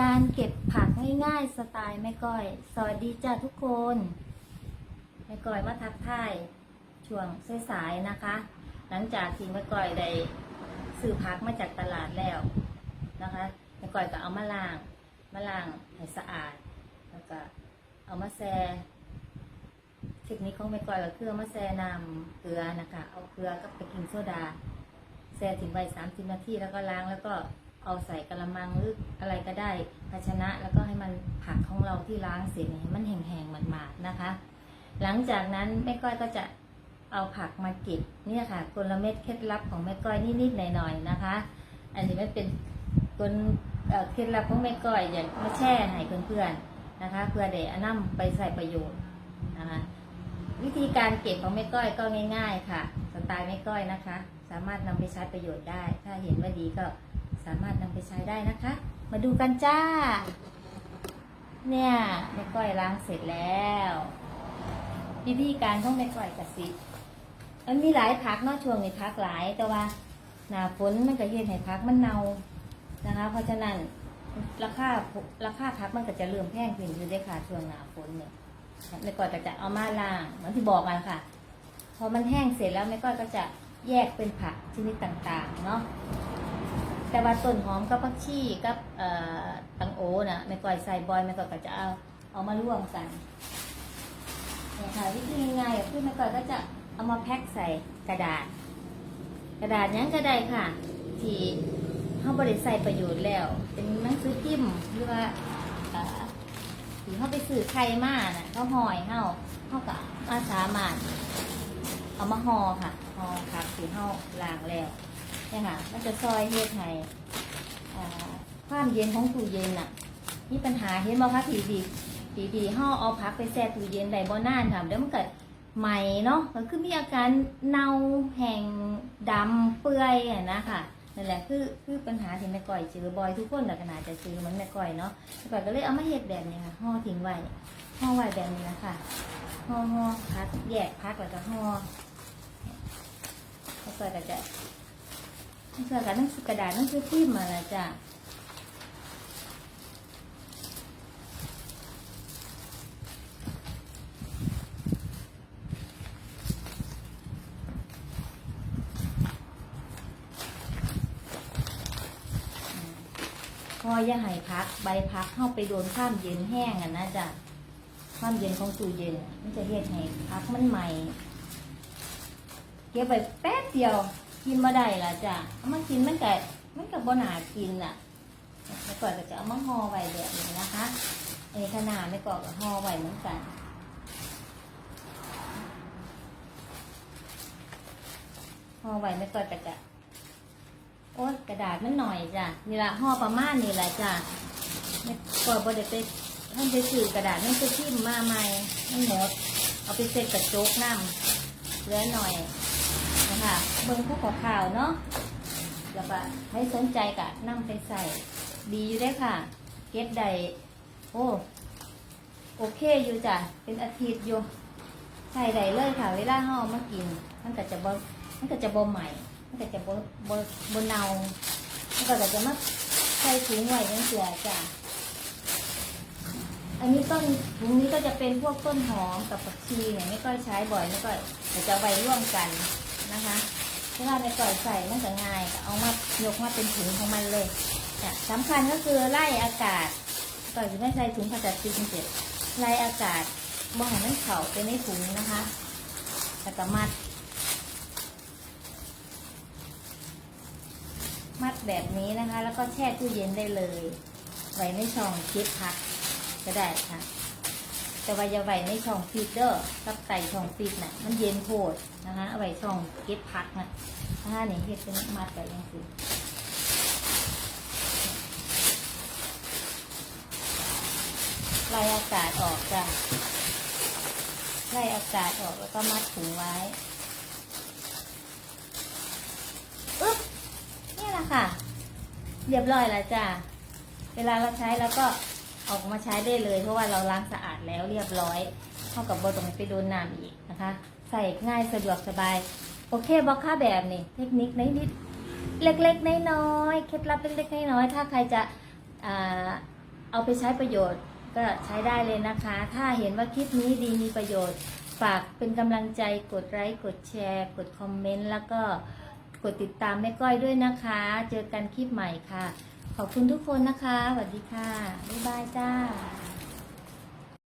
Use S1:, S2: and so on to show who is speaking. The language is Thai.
S1: การเก็บผักง่ายๆสไตล์แม่ก้อย สวัสดีจ้าทุกคนแม่ก้อยมาทักทายช่วงสายๆนะคะ หลังจากที่แม่ก้อยได้ซื้อผักมาจากตลาดแล้วนะคะแม่ก้อยก็เอามาล้างมาล้างให้สะอาด แล้วก็เอามาแช่เทคนิคของแม่ก้อยก็คือเอามาแช่น้ำเกลือนะคะ เอาเกลือกับเบกกิ้งโซดาแช่ทิ้งไว้สามสิบนาทีแล้วก็ล้างแล้วก็ เอาใส่กระมังหรืออะไรก็ได้ภาชนะแล้วก็ให้มันผักของเราที่ล้างเสร็จให้มันแห้งๆหมาดๆนะคะ หลังจากนั้นแม่ก้อยก็จะเอาผักมาเก็บเนี่ยค่ะกลเม็ดเคล็ดลับของแม่ก้อยนิดๆหน่อยๆนะคะ อันนี้ไมันเป็นกลเเคล็ดลับของแม่ก้อยอยากมาแช่ให้เพื่อนๆนะคะ เพื่อเดี๋ยวนํไปใส่ประโยชน์นะคะวิธีการเก็บของแม่ก้อยก็ง่าย ๆ ค่ะ สไตล์แม่ก้อยนะคะ สามารถนำไปใช้ประโยชน์ได้ ถ้าเห็นว่าดีก็ สามารถนำไปใช้ได้นะคะ มาดูกันจ้า เนี่ยแม่ก้อยล้างเสร็จแล้ววิธีการของแม่ก้อยกะสิมันมีหลายพักเนอกช่วงในพักหลาย แต่ว่าหนาฝนมันก็เย็นให้พักมันเน่านะคะ เพราะฉะนั้นราคาราคาพักมันก็จะเริ่มแพงขึ้นอยู่ได้ค่ะช่วงหนาฝนเนี่ยแม่ก้อยก็จะเอามาล้างเหมือนที่บอกกันค่ะพอมันแห้งเสร็จแล้วแม่ก้อยก็จะแยกเป็นผักชนิดต่างๆ เนาะ แต่ว่าต้นหอมกับผักชีกับเอ่อตังโอนะแม่ก้อยใส่บอยแม่ก้อยก็จะเอาเอามาร่วมกันเนี่ยค่ะวิธีง่ายๆคือแม่ก้อยก็จะเอามาแพ็คใส่กระดาษ กระดาษยังก็ได้ค่ะ ที่เขาบริใส่ประโยชน์แล้ว เป็นหนังสือพิมพ์หรือว่าเอ่อที่เขาไปซื้อไข่มาน่ะเขาห่อยเฮาเขาก็มาสามารถเอามาห่อค่ะห่อผักที่เฮาล้างแล้ว เนี่ยค่ะ มันจะซอยเฮ็ดให้อ่าความเย็นของตู้เย็นน่ะมีปัญหาเห็นบ่คะผีดีผีดีห่อเอาผักไปแช่ตู้เย็นได้บ่นานค่ะเดี๋ยวมันเกิดไหมเนาะมันคือมีอาการเน่าแห้งดำเปื่อยอะนะค่ะนั่นแหละคือคือปัญหาที่แม่ก้อยเจอบ่อยทุกคนก็น่าจะเจอเหมือนแม่ก้อยเนาะแม่ก่อนก็เลยเอามาเห็ดแบบนี้ค่ะห่อทิ้งไว้ห่อไว้แบบนี้นะคะห่อห่อพักแยกพักแล้วก็ห่อแล้วก็จะ นี่คือการนั่งกระดาษนั่งคือพิมพ์มาล้วจ้ะพอย่าให้พักใบพักเข้าไปโดนข้ามเย็นแห้งอะนะจ้ะความเย็นของตู้เย็นมันจะเฮ็ดให้พักมันใหม่ เก็บไปแป๊บเดียว กินมาได้ละจ้ะเอามากินมันก็มันก็บ่หนากินอะแล้วก่อนก็จะเอามาห่อไว้แบบนี้นะคะอันขนาดไม่ก่อนก็ห่อไว้เหมือนกันห่อไว้ไม่ก่อนก็จะโอ๊ยกระดาษมันหน่อยจ้ะนี่ละห่อประมาณนี่แหละจ้ะไม่ก่อนบ่ได้ไปท่านไปซื้อกระดาษนั่นคือทิมมาใหม่มันหมดเอาไปเซ็ตกระจกน้ำเหลือหน่อย คะเบิ่งพวกขาวเนาะแล้วก็ให้สนใจกะนำไปใส่ ดีอยู่ได้ค่ะ เก็บได้โอ้โอเคอยู่จ้ะเป็นอาทิตย์อยู่ใส่ได้เลยค่ะ เวลาห่อมากิน มันก็จะบ่มันก็จะบ่ใหม่ มันก็จะบ่บ่บ่เน่ามันก็จะมาใส่ถุงไว้ยังเสือจ้ะ อันนี้ต้นถุงนี้ก็จะเป็นพวกต้นหอมกับผักชีเนี่ยไม่ก็ใช้บ่อยไม่ก็จะไว้ร่วมกันนะคะเวลาในก่อยใส่มันจะง่ายก็เอามายกมาเป็นถุงของมันเลยจ้ะสำคัญก็คือไล่อากาศก่อนจะไม่ใส่ถุงพลาสติกเสร็จไล่อากาศบ่ให้มันเข่าไปในถุงนะคะแล้วก็มัด มัดแบบนี้นะคะ แล้วก็แช่ตู้เย็นได้เลย ไว้ในช่องคิดพัก ก็ได้ค่ะ แต่ว่าอย่าไว้ในช่องฟีดเดอร์กับไก่ช่องฟีดน่ะ มันเย็นโพดนะคะเอาไว้ช่องเก็บพักนะถ้านี่เฮ็ดเป็นมัดไปยังสิไล่อากาศออกจ้ะไล่อากาศออกแล้วก็มัดถุงไว้อึ๊บนี่แหละค่ะ เรียบร้อยแล้วจ้ะ เวลาเราใช้แล้วก็ ออกมาใช้ได้เลยเพราะว่าเราล้างสะอาดแล้วเรียบร้อย เท่ากับบอตรงไปโดนน้ำอีกนะคะ ใส่ง่ายสะดวกสบาย โอเคบล็อกค่าแบบนี้เทคนิคนิดเล็กๆน้อยน้อยเคล็ดลับเล็กๆน้อยๆถ้าใครจะเอาไปใช้ประโยชน์ก็ใช้ได้เลยนะคะ ถ้าเห็นว่าคลิปนี้ดีมีประโยชน์ ฝากเป็นกำลังใจกดไลค์กดแชร์ กดคอมเมนต์แล้วก็กดติดตามแม่ก้อยด้วยนะคะ เจอกันคลิปใหม่ค่ะ ขอบคุณทุกคนนะคะสวัสดีค่ะ บ๊ายบายจ้า